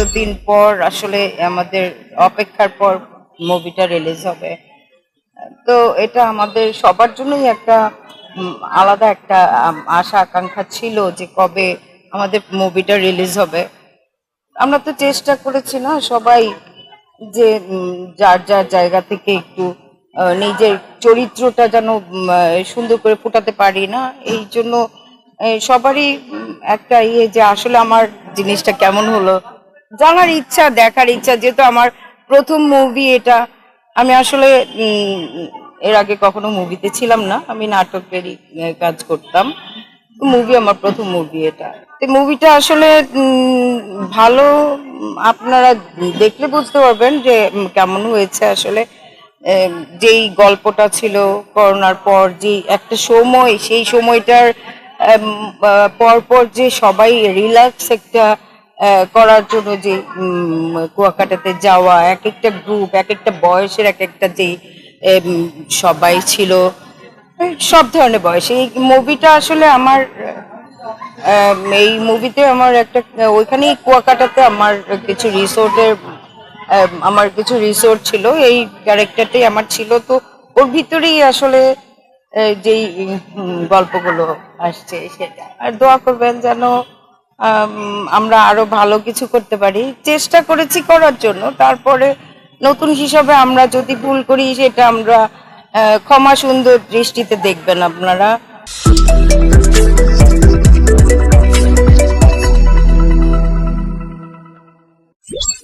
এতদিন পর আসলে আমাদের অপেক্ষার পর মুভিটা রিলিজ হবে? তো এটা আমাদের সবার জন্যই একটা আলাদা একটা আশা, আকাঙ্ক্ষা ছিল যে কবে আমাদের মুভিটা রিলিজ হবে। আমরা তো চেষ্টা করেছি না সবাই যে যার যার জায়গা থেকে একটু নিজের চরিত্রটা যেন সুন্দর করে ফুটাতে পারি না, এই জন্য সবারই একটা ইয়ে যে আসলে আমার জিনিসটা কেমন হলো জানার ইচ্ছা দেখার ইচ্ছা যেহেতু আমার প্রথম মুভি এটা আমি আসলে এর আগে কখনো মুভিতে ছিলাম না আমি নাটকেরই কাজ করতাম। মুভি আমার প্রথম মুভি এটা। মুভিটা আসলে ভালো আপনারা দেখলে বুঝতে পারবেন যে কেমন হয়েছে আসলে। যেই গল্পটা ছিল করোনার পর যে একটা সময় সেই সময়টার এম, আহ, পর পর যে সবাই রিল্যাক্স একটা করার জন্য যে কুয়াকাটাতে যাওয়া এক একটা গ্রুপ এক একটা বয়সের এক একটা যে সবাই ছিল সব ধরনের বয়স। এই মুভিটা আসলে আমার এই মুভিতে আমার একটা, ওইখানেই কুয়াকাটাতে আমার কিছু রিসোর্টের আমার কিছু রিসোর্ট ছিল। এই ক্যারেক্টারটাই আমার ছিল। তো ওর ভিতরেই আসলে যেই গল্পগুলো আসছে সেটা। আর দোয়া করবেন যেন আমরা আরও ভালো কিছু করতে পারি। চেষ্টা করেছি করার জন্য। তারপরে নতুন হিসাবে আমরা যদি ভুল করি, সেটা আমরা ক্ষমা সুন্দর দৃষ্টিতে দেখবেন আপনারা।